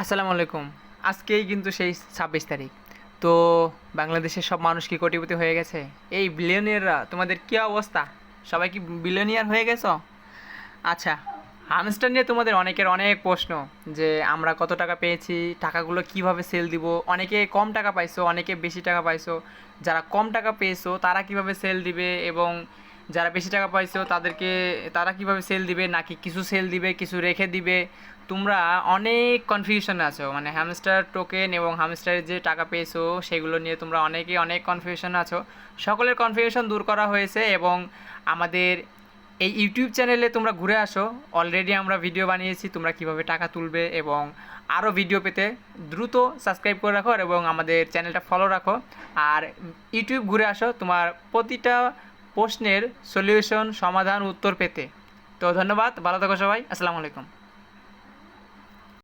আসসালামু আলাইকুম। আজকেই কিন্তু সেই ছাব্বিশ তারিখ। তো বাংলাদেশের সব মানুষ কি কোটিপতি হয়ে গেছে? এই বিলিয়নিয়াররা তোমাদের কী অবস্থা? সবাই কি বিলিয়নিয়ার হয়ে গেছো? আচ্ছা হামস্টার নিয়ে তোমাদের অনেকের অনেক প্রশ্ন যে আমরা কত টাকা পেয়েছি, টাকাগুলো কীভাবে সেল দিব? অনেকে কম টাকা পাইছো, অনেকে বেশি টাকা পাইছো। যারা কম টাকা পেয়েছ, তারা কীভাবে সেল দিবে? এবং যারা বেশি টাকা পাইছো, তাদেরকে, তারা কীভাবে সেল দিবে? নাকি কিছু সেল দিবে, কিছু রেখে দিবে? তোমরা অনেক কনফিউশন আছো। মানে হ্যামস্টার টোকেন এবং হ্যামস্টারের যে টাকা পেয়েছ, সেগুলো নিয়ে তোমরা অনেকেই অনেক কনফিউশন আছো। সকলের কনফিউশন দূর করা হয়েছে এবং আমাদের এই ইউটিউব চ্যানেলে তোমরা ঘুরে আসো। অলরেডি আমরা ভিডিও বানিয়েছি, তোমরা কীভাবে টাকা তুলবে এবং আরও ভিডিও পেতে দ্রুত সাবস্ক্রাইব করে রাখো এবং আমাদের চ্যানেলটা ফলো রাখো। আর ইউটিউব ঘুরে আসো, তোমার প্রতিটা প্রশ্নের সলিউশন সমাধান উত্তর পেতে। তো ধন্যবাদ ভালো থাকো সবাই আসসালামু আলাইকুম।